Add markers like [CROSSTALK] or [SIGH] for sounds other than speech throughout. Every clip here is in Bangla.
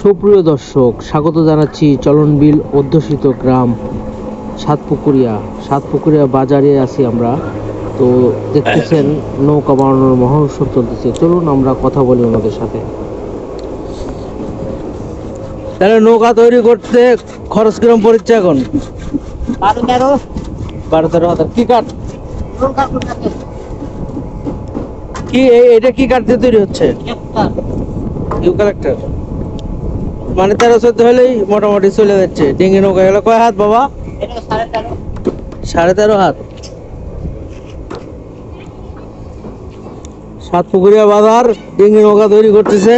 সুপ্রিয় দর্শক স্বাগত জানাচ্ছি চলনবিল অধ্যুষিত গ্রাম সাতপুকুরিয়া। সাতপুকুরিয়া বাজারে আছি আমরা। তো দেখতেছেন নৌকা বানানোর মহোৎসব চলতেছে। চলুন আমরা কথা বলি ওনাদের সাথে। তাহলে নৌকা তৈরি করতে খরচ কিরম পড়ছে এখন? বারো তেরো। বারো তেরো হাজার। কি কাঠ? কি এটা কি কাঠ দিয়ে তৈরি হচ্ছে? ইউক্যালেক্টার মানে তেরো চোদ্দ হলেই মোটামুটি চলে যাচ্ছে। ডিঙ্গি নৌকা গেলে কয় হাত বাবা? সাড়ে তেরো হাত। সাতপুকুরিয়া বাজার ডিঙ্গি নৌকা তৈরি করতেছে।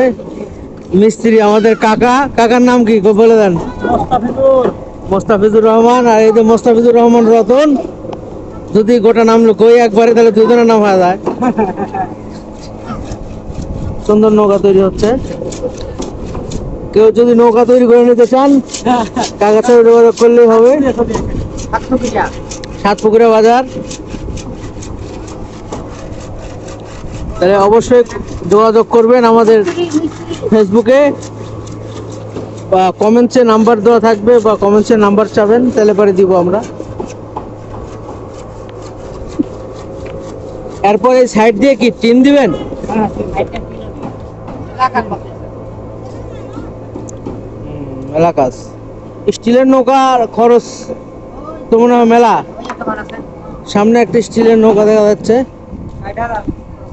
মিস্ত্রি আমাদের কাকা। কাকার নাম কি? বলে দেন। মোস্তাফিজুর রহমান। আর এই যে মোস্তাফিজুর রহমান রতন। যদি গোটা নাম কই একবারে, তাহলে দুজনের নাম হয়ে যায়। সুন্দর নৌকা তৈরি হচ্ছে। কেউ যদি নৌকা তৈরি করে নিতে চান কাকার যোগাযোগ করলেই হবে। সাতপুকুরা বাজার। তাহলে অবশ্যই যোগাযোগ করবেন আমাদের ফেসবুকে। বা কমেন্টসে নাম্বার দেওয়া থাকবে বা কমেন্টসে নাম্বার চাবেন, তাহলে পরে দিব আমরা। এরপর এই সাইড দিয়ে কি টিন দিবেন? এলাকাস স্টিলের নৌকার খরচ তো মনে হয় মেলা। সামনে একটা স্টিলের নৌকা দেখা যাচ্ছে।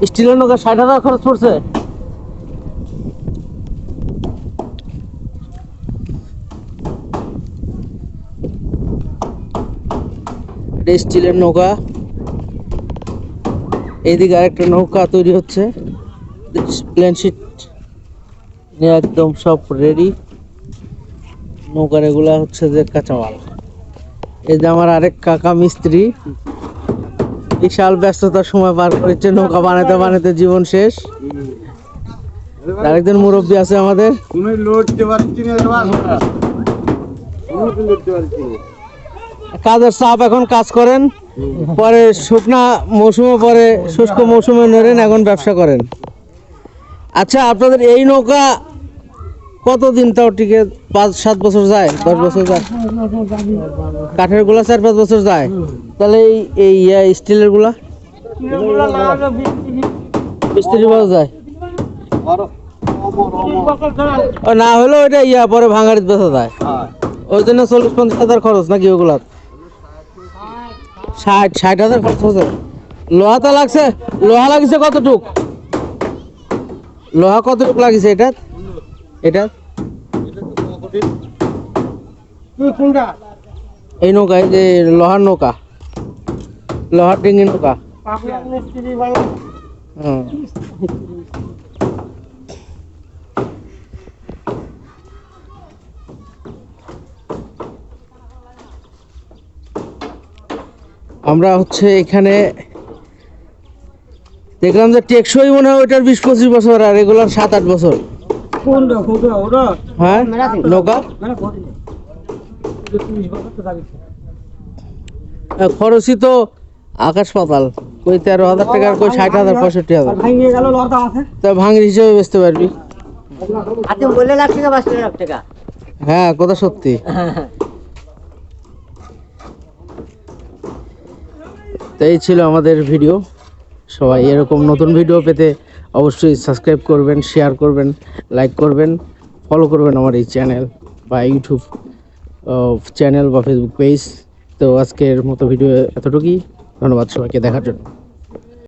স্টিলের নৌকা ষাট হাজার খরচ পড়ছে। স্টিলের নৌকা। এইদিকে আরেকটা নৌকা তৈরি হচ্ছে। Plain sheet. একদম সব রেডি নৌকার এগুলা হচ্ছে যে কাঁচামাল। এই যে আমার আরেক কাকা মিস্ত্রি বিশাল ব্যস্ততার সময় পার করেছে নৌকা বানাতে বানাতে জীবন শেষ। আরেকজন মুরব্বী আছে আমাদের। কাজের চাপ এখন কাজ করেন পরে শুকনা মৌসুমে পরে শুষ্ক মৌসুমে নড়েন এখন ব্যবসা করেন। আচ্ছা আপনাদের এই নৌকা কতদিন তাও টিকে পাঁচ, সাত বছর যায়, দশ বছর যায়? কাঠেরগুলা চার, পাঁচ বছর যায়। তাহলে এই স্টিলেরগুলা? যায়। ও, না হলেও এটা ইয়া, পরে ভাঙাড়িত বেচা যায় ওই জন্য চল্লিশ, পঞ্চাশ হাজার খরচ নাকি ওগুলা ষাট ষাট হাজার খরচ হচ্ছে। লোহা তো লাগছে, লোহা লাগছে কতটুক? লোহা কতটুক লাগিছে এটা এটা? এই নৌকা এই যে লোহার নৌকা। লোহার ডিঙ্গি নৌকা। আমরা হচ্ছে এখানে দেখলাম যে টেকসই মনে হয় ওইটার বিশ পঁচিশ বছর আর রেগুলার সাত আট বছর। হ্যাঁ? নৌকা খরচই তো আকাশ পাতাল। কই তেরো হাজার টাকা আর কই ষাট হাজার পঁয়ষট্টি হাজার। তা ভাঙির হিসেবে বেচতে পারবি। হাতে লাখ টাকা বাঁচতে লাখ টাকা। হ্যাঁ কথা সত্যি। [LAUGHS] তাই ছিল আমাদের ভিডিও। সবাই এরকম নতুন ভিডিও পেতে অবশ্যই সাবস্ক্রাইব করবেন শেয়ার করবেন লাইক করবেন ফলো করবেন আমার এই চ্যানেল বা ইউটিউব চ্যানেল বা ফেসবুক পেজ তো আজকের মতো ভিডিও এতটুকুই। ধন্যবাদ সবাইকে দেখার জন্য।